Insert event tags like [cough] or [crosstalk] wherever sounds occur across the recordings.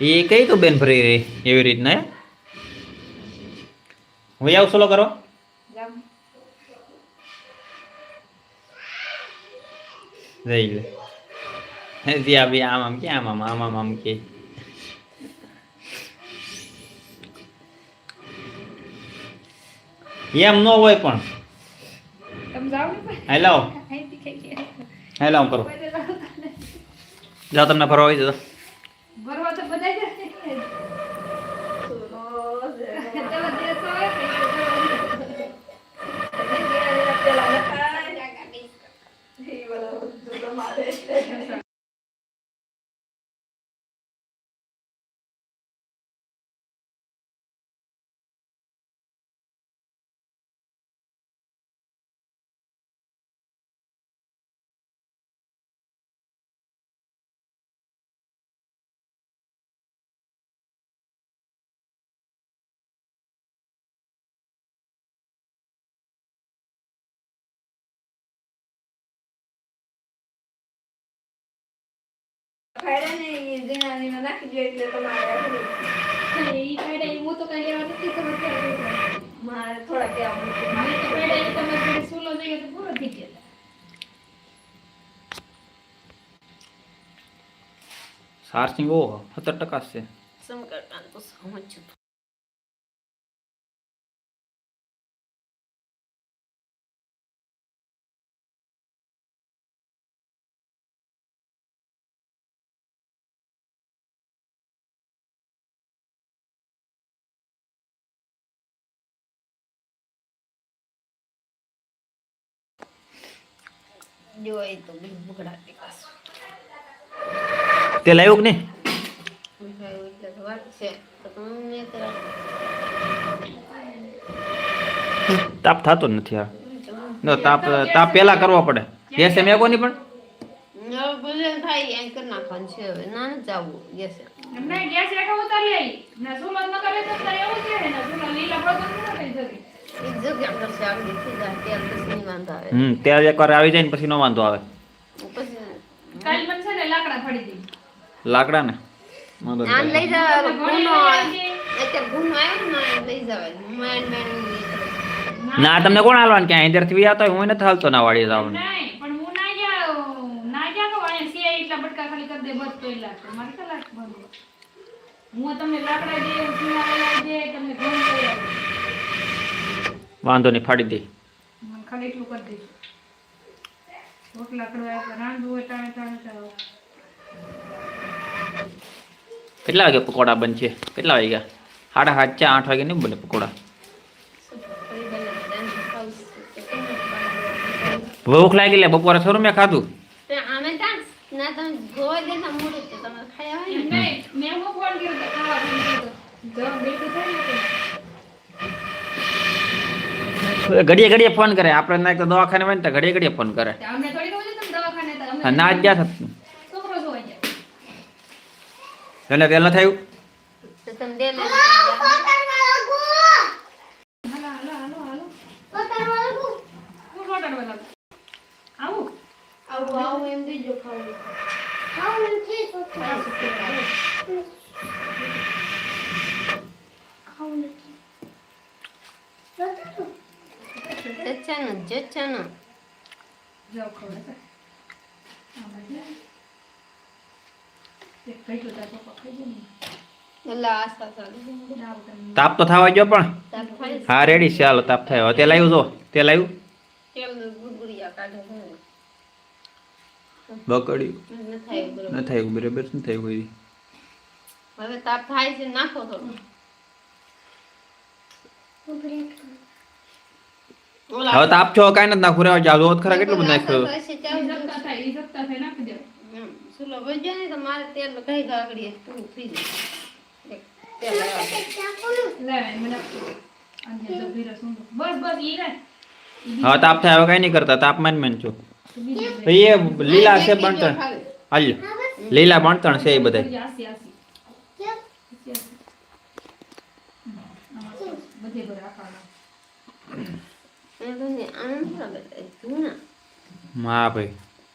એ કઈ તો બેન ફરી રહી એવી રીતના હે આવું સોલો કરો. જઈ લે. ત્યાં બી આમ આમ કે આમ આમ આમ આમ આમ કે. એમ ન હોય પણ. હેલો. હેલો કરો. જાઓ તમને ફરવા આવી જતો ભરવા તો બધા જાય. ચલો દેશો હોય કે [laughs] ખાયડા ને [laughs] એ ઝીણા ઝીણા નાખી દો એટલે તમારે આખું ઈ ફાયદા ઈ હું તો કઈ લેવા નથી ખબર પડે. મારે થોડા કહેવા મૂકી. મારે તો ફાયદા ઈ તમે ઘરે સુલો જઈએ તો પૂરો થઈ જાય. ચાર્જિંગ ઓહો સત્તર ટકા છે જો એ તો બી બગડાટી તે લાવ્યું કે નહીં? તાપ થતો જ નથી આ. નો તાપ તાપ પહેલા કરવો પડે. ગેસ મેકો નહીં પણ? હવે ભલે થાય એમ કરી નાખવાનું છે હવે ના નથી જવું ગેસે હમ ત્યારે એકવાર આવી જાય ને પછી નો વાંધો આવે. પછી કાલ મને છે ને લાકડા ફાડી દઈ. લાકડા ને વાંધો નહીં. લઈ જાવ ગુનો ને આમ લઈ જવાય મેન મેન ના તમને કોણ હાલવાનું ક્યાં અહીંયાથી થી આવતા હું નથી હાલતો ના વાળી જવાનું. હું ના ગયા ના ગયા કહું અહીંયા સિયા એટલા બટકા ખાલી કરી દે બસ તોય લાગશે. મારે ક્યાં લાગશે ભરવું? હું તમને લાકડા દે ચૂના લઈ દે તમને ઘઉં. વાંધો નહીં ફાડી દે. ખાલી એટલું કરી દઈશું રોટલા કરવા રાંધવું હોય ટાણે ટાણે કેટલા વાગે પકોડા બનશે? કેટલા વાગ્યા? સાડા સાત ચાર આઠ વાગે નહીં બને પકોડા? ભૂખ લાગી લે બપોરે થોડું મેં ખાધું. ના તમે જોઈ દેતા મોડું તો તમે ખાયા હોય ને નહીં મેં હું ફોન કર્યો તો ખાવા ફોન કર્યો તો. જવાબ બેઠું થાય ને તો. ઘડીએ ઘડીએ ફોન કરે. આપણે ના તો દવાખાને હોય ને તો ઘડીએ ઘડીએ ફોન કરે. ના જ ગયા થતું છોકરો એટલે તેલ ન થયું? Thank તમે આવું કરીને. તાપ તો થવા ગયો પણ. હા રેડી છે હાલો તાપ થયો. તે લાવ્યું જો તે લાવ્યું બકડ્યું ન થાય બરોબર ન થયું બરાબર શું થયું કોઈ હવે તાપ થાય છે નાખો થોડું. હવે તાપ છો કાંઈ નથી નાખું રેવા જાવ જોત ખરા કેટલું બધું નાખ્યું? તો તો હવે તાપ થાય હવે કાંઈ નહીં કરતા. તાપ માન છો. તો એ લીલા છે બણતણ હાલ લીલા બણતણ છે એ બધા તો બધે હા ભાઈ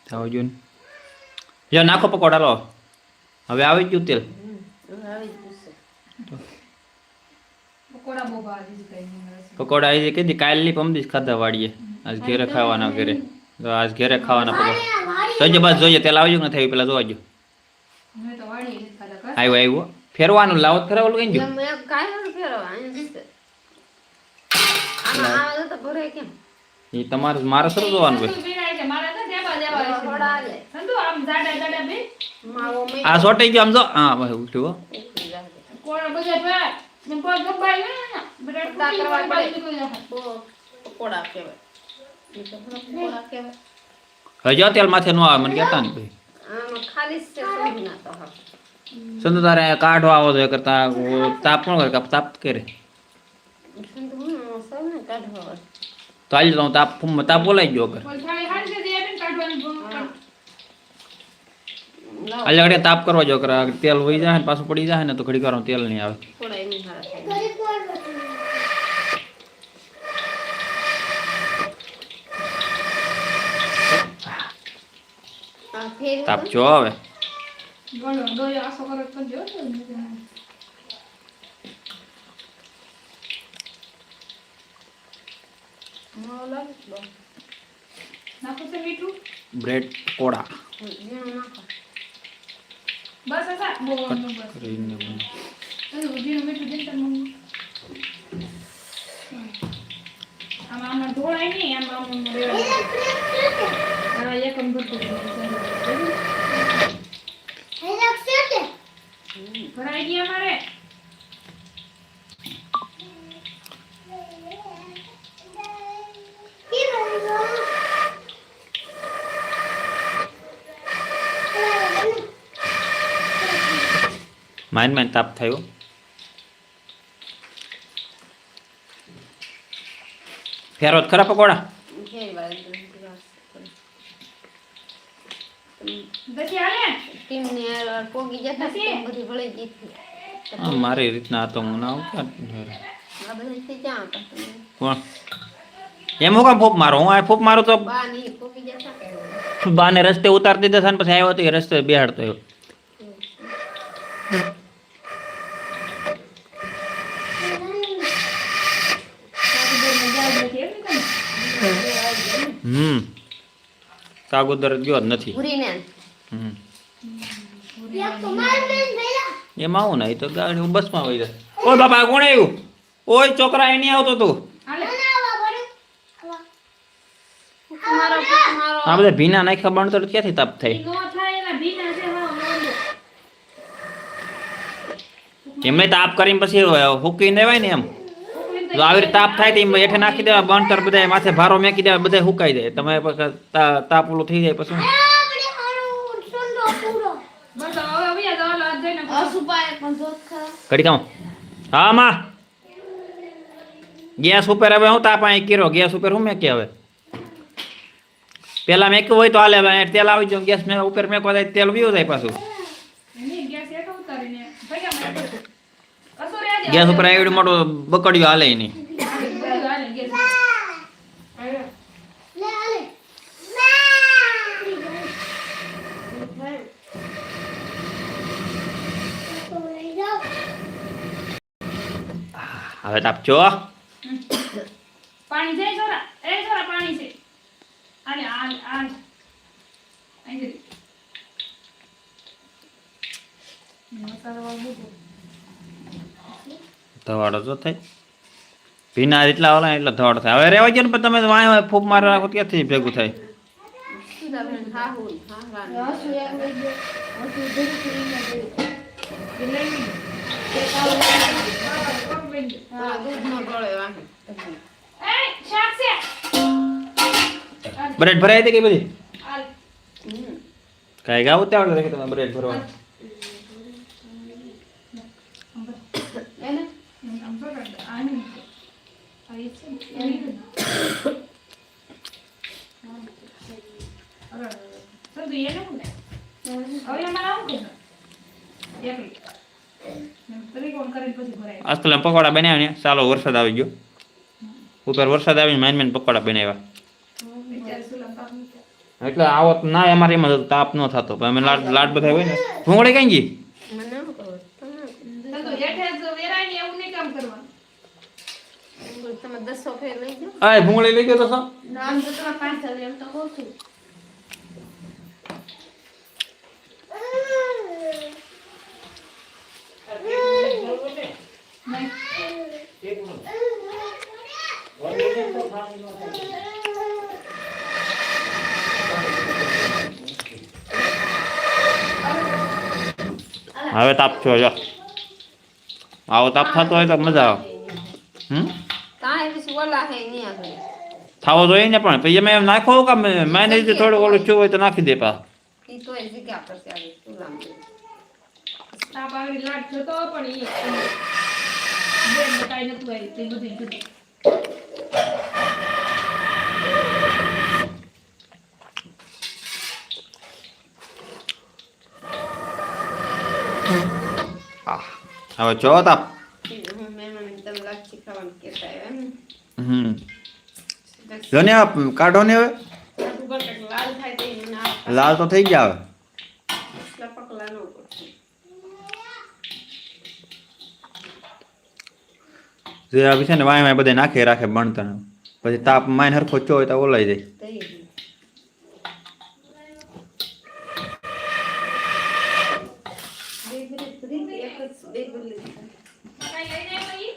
આવો જો નાખો પકોડા લો હવે આવી ગયું તેલ. પકોડા આવી જાય જે કાલની પમદીશ ખાધા વાડીએ આજ ઘેરે ખાવાના ઘરે. આજ ઘેરે ખાવાના પકોડા. જોઈએ બસ જોઈએ તેલ આવી આવજો નથી થયું પેલા જોવા જો આવ્યો આવ્યો. ફેરવાનું લાવો ખરા ઓલું કઈ ગયું એ તમારે મારે શરૂ જોવાનું ભાઈ આ સોટાઈ ગયો આમ જો હા ભાઈ ઉઠ્યો હો. ઉકળી જાય. કોણ બધા જોયા ને કોઈ ગબ્બાઈ ને ને બધા તા કરવા ટૂંકી બાજુ પડે. નીકળી જાય. બહુ પકોડા કહેવાય. એ તો ખરા પકોડા કહેવાય. હવે જો તેલ માથે ન આવે મને કહેતા ને ભાઈ આમાં ખાલી જ છે સમજી ના તો હવે. સંતો તારે કાઢો આવો તો કરતા તાપ કોણ કરે કાપ તાપ કરે તો આજે તો તાપ તાપ બોલાઈ ગયો કર કોઈ થાળી ખાલી છે તે આપીને કાઢવાની ભૂલ હા. લાવો, આજે ઘડીએ તાપ કરવા જો કર તેલ વહી જાય ને પાછું પડી જાય ને તો ઘડી વાર તેલ નહીં આવે. તાપ જો આવે ગળો ડોયો આસો કરો તો જો તો માવો લાગે છે બહુ. નાખો છે મીઠું બ્રેડ નાખો. બસ હતા બહુ નું બસ કરીને બને. તો જીરું મીઠું દેતા મમ્મી આમાં આમાં ઢોળાય નહીં આમાં આમાં રેવા હા એકમ ભરતું ભરાઈ ગયા મારે માઇન માઇન તાપ થયો ફેરો ખરા પકોડા મારી રીતના તો હું ના? કોણ એમ હું કામ ફૂપ મારો હું આ ફૂપ મારું તો બાને રસ્તે ઉતાર દીધા પછી આવ્યો તો એ રસ્તે બેહાડતો આવ્યો સાબુદાણાની દાળ નથી એમ ને તમે? હમ. કાગોદર ગયો જ નથી. હમ. એમાં આવું ને એ તો ગાડી બસમાં વહી જાય. ઓ બાપા કોણ આવ્યું? ઓય છોકરા એ નહીં આવતો તું. હાલે. મારો મારો. આ બધા ભીના નાખ્યા બનતો તો ક્યાંથી તાપ થાય? એમને તાપ કરીને પછી હુકીને દેવાય ને એમ. જો આવી તાપ થાય તો હેઠે નાખી દેવા, બણતર બધા માથે ભારો મેકી દેવા બધા હુકાઈ જાય. તમે તાપ ઓલું થઈ જાય પછી. કરી ઘડી હા, માં. ગેસ ઉપર હવે હું તાપ અહીં કર્યો. ગેસ ઉપર હું મેકી હવે? પેલા મેક્યું હોય તો હાલે તેલ આવી જાવ. ગેસ મેં ઉપર મેકવા જાય તેલ વીવું જાય પાછું એની ગેસ એક ઉતારીને ભૈયા મને બધું. કશું રહે જ ગેસ ઉપર આવી મોટો બકડ્યો હાલે ગેસ. હવે હવે તાપ જો પાણી જાય છોરા એ છોરા, પાણી છે આલે આ આ અહીં. મસાલો વાળું. ધવાડો જો થાય. ભીના એટલા ઓલા એટલા ધવાડો થાય. હવે રેવા ગયો ને પણ તમે વાય ફૂપ મારે રાખો ક્યાંથી ભેગું થાય? બ્રેડ ભરાય ને હાહરા હસુ એક લઈ તમે બ્રેડ ધીરે આજકાલ પકોડા બનાવ્યા ને ચાલો વરસાદ આવી ગયો. ઉપર વરસાદ આવીને માઇન માઇન પકોડા બનાવ્યા. બિચારી સુલમ કાપ મૂક્યા. એટલે આવો તો ના અમારે એમાં તો તાપ ન થતો, પણ અમે લાડ લાડ બધા હોય ને. ભૂંગળી કઈ ગઈ મને શું ખબર તમને સંતુ હેઠે જ વેરાય ને એવું નહીં કામ કરવાનું બસો ફેર લઈ આ ભૂંગળી લઈ ગયો તો તો તમારે પાંચ હજાર એમ તો કહું છું. હવે તાપ થયો જો. આવો તાપ થતો હોય તો મજા આવે. હમ? થાવો જોઈએ ને પણ પછી એમ એમ નાખો કે મેં રીતે થોડું ઓલું છું હોય તો નાખી દે પા હવે જો જગ્યા કરશે આવી ચૂલામાં તાપ આવી લાટ થતો પણ એ બેન બતાઈ નતું આવી તે બધું જુદું હવે જો તાપ હું મહેમાન તમે લાગશે ખાવાનું કહેતા આવ્યા ને હમ. જો ને આ કાઢો ને હવે. લાલ તો થઈ ગયા હવે. જે આવી છે ને વાય વાય બધે નાખે રાખે બણતણ પછી તાપ માઇન હરખો ચો હોય તો ઓલાઈ જાય થઈ ગયું બે મિનિટ ફરી એક જ બે મિનિટ કાંઈ લઈને આવ્યો ઈ?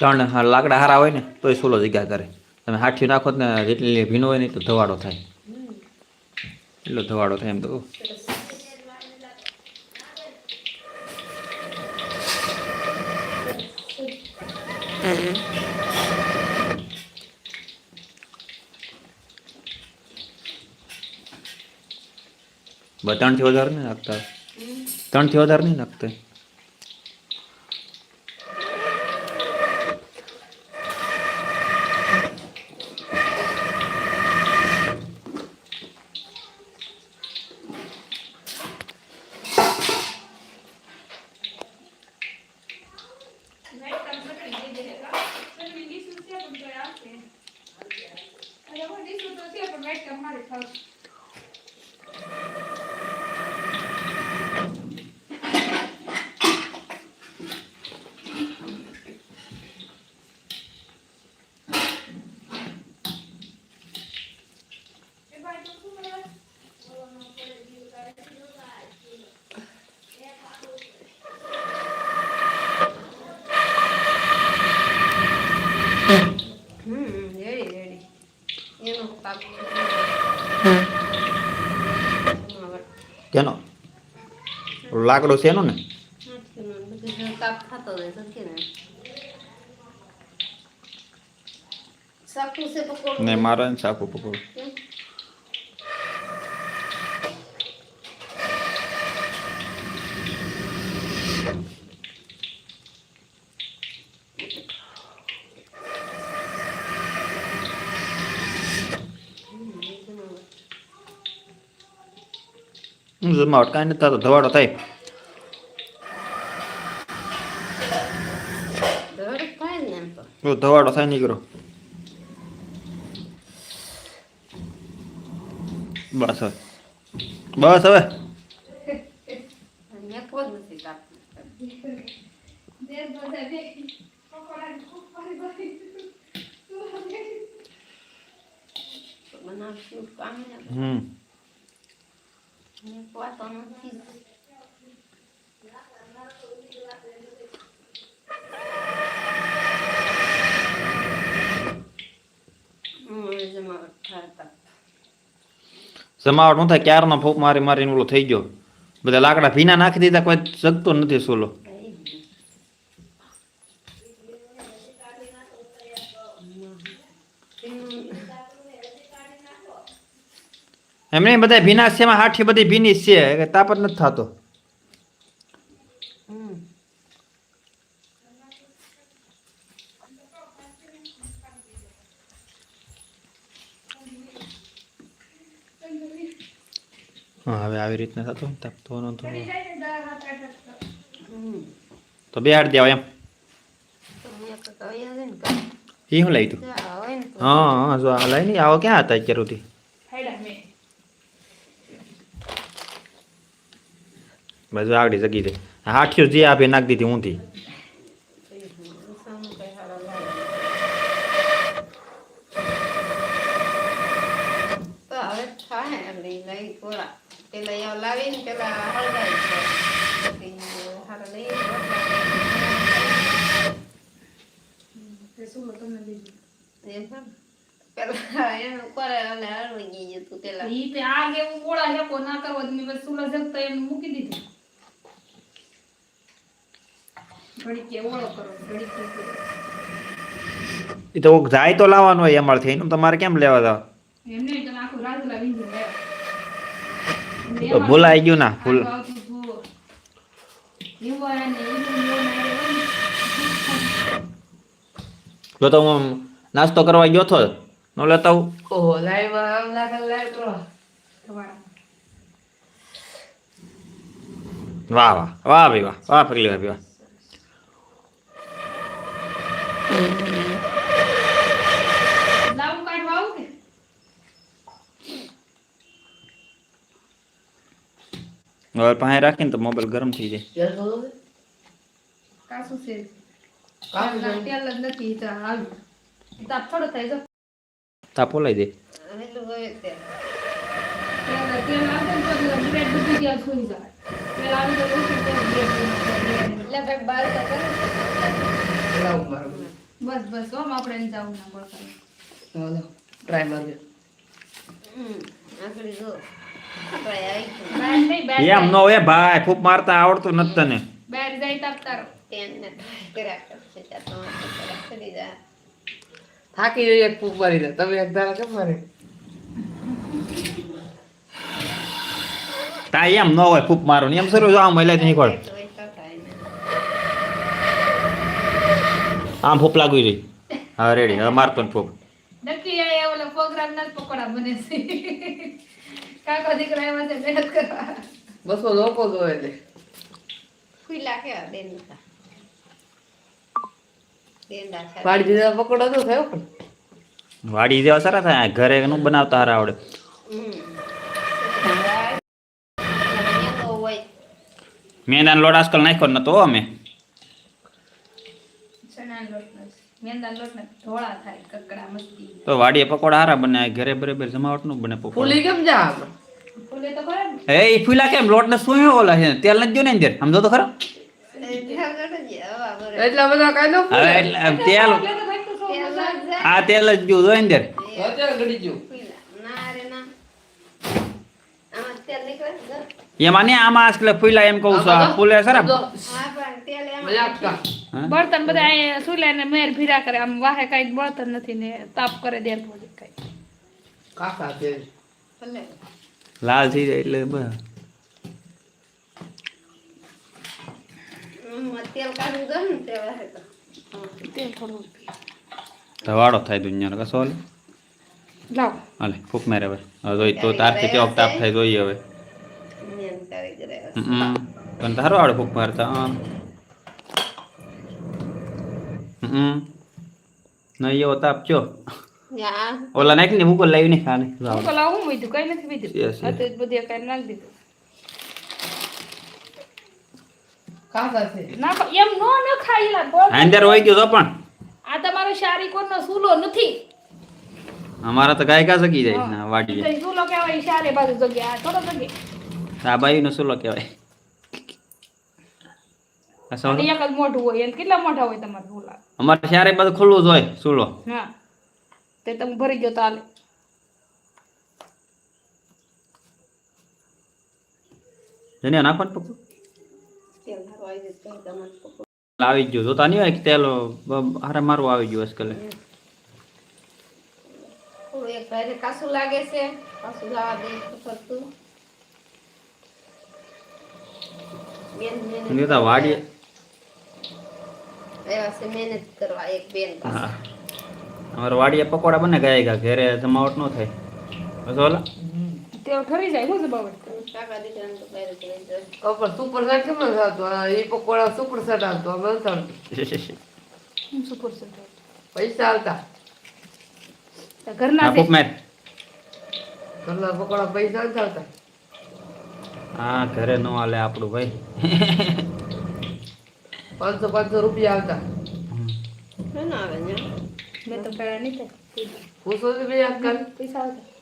ત્રણ લાકડા હારા હોય ને, તોય સોલો જગ્યા કરે. તમે હાઠી નાખો ને, જેટલી ભીનો હોય ને તો ધવાડો થાય. એટલો ધવાડો થાય એમ તો. ત્રણથી વધારે નહીં નાખતા. ત્રણથી વધારે નહીં નાખતા લાઈટ કામ પકડી દે દે કા સગડી ડીશું છે પણ તોય આવશે અરે હવે ડીશું તો છે પણ લાઈટ કામ મારે થાવ એ ભાઈ તો શું કરે હમ રેડી રેડી એનો પાક કેનો લાકડો છે એનો ને? તો ને મારે સાકું પકડું જમાવટ કાંઈ નથી થતો ધવાડો થાય દરેક થાય ને એમ તો જો ધવાડો થાય નીકળો. બસ હવે. બસ હવે મેં કોઈ નથી તાપ દેર બધા દે પકોડા ખૂબ પાણી ભરી બનાવશું કામ ને હમ મેં કોઈ તો નથી હમ જમાવટ ન થાય ક્યારનો ફોક મારી મારીને ઓલો થઈ ગયો. બધા લાકડા ભીના નાખી દીધા, કોઈ જગતો નથી સોલો. એમને બધા ભીના છે હાઠી બધી ભીની છે તાપત નથી થતો. હવે આવી રીતના થતું તાપ થવાનો તો બે હાડ દેવા એમ. એ શું લઈ તું? હા હા જો આ લાવી નહીં આવો ક્યાં હતા અત્યાર સુધી? બસ. આગળ જગી દે હાઠિયું જે આપે નાખી દીધી ઊંધી સામું કઈ હારા લાગે. તો હવે થાય આપણે ઈ લઈ થોડા પેલા અહીંયા લાવીને પેલા હળગાવી છે. પછી હારા લઈએ ને રોટલા. તે શું તમને બીજું એમ છે ને. પેલા એનું ઉપર અને હળવી ગયું હતું પેલા. ઈ તે આગ એવું ગોળા હેકો ના કરવો તો મેં સુલા જગતા એમ મૂકી દીધું. ઘડીક કે ઓળો કરો ઘડીક કે એ તો જાય તો લાવવાનું હોય અમારથી એનું તમારે કેમ લેવા જાવ? એમ નહીં તમે આખું તો ભૂલાઈ ગયું ના ભૂલ. જો તો હું નાસ્તો કરવા ગયો હતો નો લેતા હું ઓહો લાઈવ આમ લાગે લાઈવ તો. વાહ વાહ વાહ ભાઈ વાહ વાહ ફકલી ભાઈ વાહ. પાસે રાખીને તો મોબાઈલ ગરમ થઈ જાય. તેલ છે? કાસું તેલ નથી તો હાલ. તાપ થોડો થાય જો તાપ ઓલાઈ દે બસ બસ ઓમ આપણે એને ના પડે ચાલો ટ્રાય મારજો આગળ જો આપણે આવી ગયું બહાર નહીં બહાર એમ નો. હોય ભાઈ ફૂપ મારતા આવડતું નથી તને બહાર જાય તાપ તારો તેને કર્યા કરશે ત્યાં તમારે કર્યા કરી જાય થાકી જઈએ એક ફૂક મારી દે તમે એક ધારા કેમ મારે? તા એમ ન હોય ફૂપ મારો. એમ શરૂ જો આમ મહિલા નહીં ખોળ તો એ તો આમ ફૂપ લાગી રહી હા રેડી. હવે મારતો ને ફૂપ નક્કી આ ઓલો પ્રોગ્રામ ના પકોડા બને છે. કાકો દીકરા એમાં મહેનત કરવા. બસો લોકો જોવે છે ખુલ્લા કે બેન દેંડા પાડી દીધા પકોડો તો થયો પણ. વાડી દેવા સારા થાય. ઘરે નું બનાવતા હારા આવડે. મેંદાનો લોટ આજકાલ નાખ્યો નતો અમે. તો વાડીએ પકોડા હારા બને આ ઘરે બરાબર જમાવટનું બને પકોડા. ફૂલી કેમ જા ફૂલે તો ખરા એ ફૂલા કેમ? લોટ ને શું ઓલા છે? તેલ નથી જો ને અંદર? સમજો તો ખરો એ ઢાગર જ હવા બરે એટલા બધા કાંઈ હવે એટલે તેલ જ. આ તેલ જ જોયું અંદર. અત્યારે ઘડી ગયું. ના રે ના. આમાં તેલ નીકળે? ને જો. એમાં ને આમાં આજકાલ ફૂલા એમ કહું છું આ ફૂલે સરા સમજો. હા પણ તેલ એમાં મજાક કા બળતણ બધા અહીંયા સુલે ને મેર ભીરા કરે આમ વાહે કઈ બળતણ નથી ને તાપ કરે દેર પોજે કઈ કાકા તેલ લાલ થઈ જાય એટલે બસ. તેલ કાઢવું દો ને તો તેલ થોડું થાય દુનિયાનો કશો હાલે? લાવ. હાલે ફૂક મારે હવે. હવે જોઈ તો તારથી કેવો તાપ થાય જોઈએ હવે. તને તારો આવડે ફૂક મારતા હમ નહીં એવો તાપ ચો ઓલા નાખી ને મૂકો લાવી ને ખાને લાવું કઈ નથી બીજું. બધી કઈ નાખી દીધું કાકા છે નાખો એમ નો ન ખાઈલા બોલ અંદર હોય ગયો તો પણ. આ તમારો શારી કોનો સૂલો નથી. અમારા તો ગાય સકી જાય ના વાડીએ. એટલે સૂલો કહેવાય શારે બાજુ જગ્યા. થોડો જગ્યા. આ નો સુલો કહેવાય. આ અને સૌનો? એક જ મોઢું હોય એને કેટલા મોઢા હોય તમારા સૂલા? અમારે ચારે બધું ખુલ્લું જ હોય સુલો. હા. તે તમે ભરી ગયો તાલે જેને નાખવાનું પકડું. આવી જાય તો તમારે પકડો. આવી જ ગયું જોતા નહીં હોય કે તેલ બ- હારે મારવું આવી ગયું આજકાલ થોડું એક ભાઈને કાસું લાગે છે કાસું લાવવા દે તો ફરતું બેન મહેનત મેં કીધું વાડીએ આવ્યા છે મહેનત કરવા એક બેન પાસે. હા અમારે વાડીએ પકોડા બને ગયા ગયા ઘરે જમાવટ ન થાય બસ ઓલા તે ઠરી જાય હું છે બાબત કાકા દીકરાને તો બહાર જ રહી જાય. કપડ સુપર સેટ કેમ નથી આવતું? એ પકોડા સુપર સેટ આવતો અમે નથી આવતું. સુપર સેટ પૈસા આવતા. ઘરના હા ઘરના પકોડા પૈસા નથી આવતા. હા ઘરે નો હાલે આપણું ભાઈ. પાંચસો પાંચસો રૂપિયા આવતા. ના આવે ને. મેં તો પેલા નહીં પૂછો તો બે પૈસા આવતા.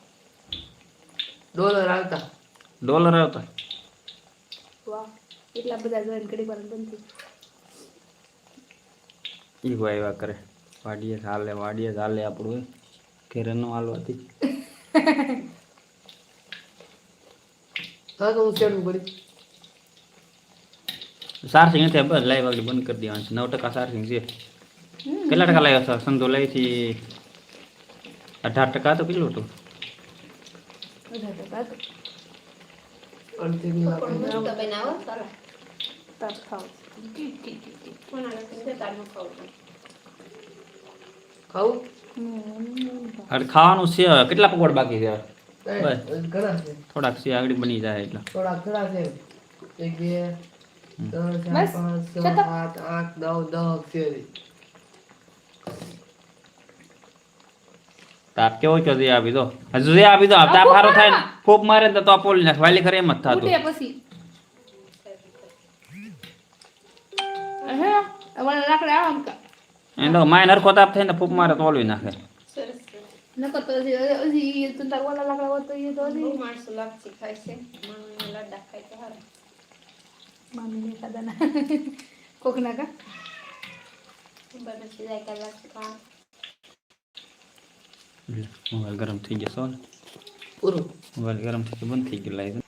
ડોલર આવતા. ડોલર આવતા. વાહ એટલા બધા જોઈન કરી પર બંધ થઈ ઈ ભાઈ વા કરે. વાડીએ હાલે વાડીએ ચાલે હાલે આપણું ભાઈ નો હાલવાથી. હા તો હું શેરનું કરી સારસિંગ નથી બસ લાઈવ આગળ બંધ કરી દેવાનું છે. નવ ટકા સારસિંગ છે. કેટલા ટકા લાવ્યો છો? સંતો લઈ થી અઢાર ટકા તો કેટલું હતું? ખાવાનું છે હવે. કેટલા પકોડ બાકી છે હવે? એ, બસ. ઘણા છે થોડાક છે આગળ બની જાય એટલે થોડા ઘણા છે એક બે ત્રણ ચાર બસ. પાંચ છ શત. સાત આઠ નવ દસ તાપ કેવો છે જે આપી દો. હજુ જે આપી દો. તાપ સારો થાય ને. ફૂક મારે ને તો આ પોલી નાખ. વાલી ખરે એમ જ થતું. ઉઠે પછી. હે લાકડા આમ કા. એ તો માય નરખો તાપ થાય ને ફૂક મારે તો ઓલવી નાખે. સરસ નકર તો હજી હજી તું તાર ઓલા લાકડા તો એ તો હજી. માણસો લાપસી ખાય છે. માણસને લાડા ખાય તો હારું. મામી ખાધા ના. કોક ના કા જાય. મોબાઈલ ગરમ થઈ જશો ને પૂરું મોબાઈલ ગરમ થઈ ગયો બંધ થઈ ગયું લાઈવ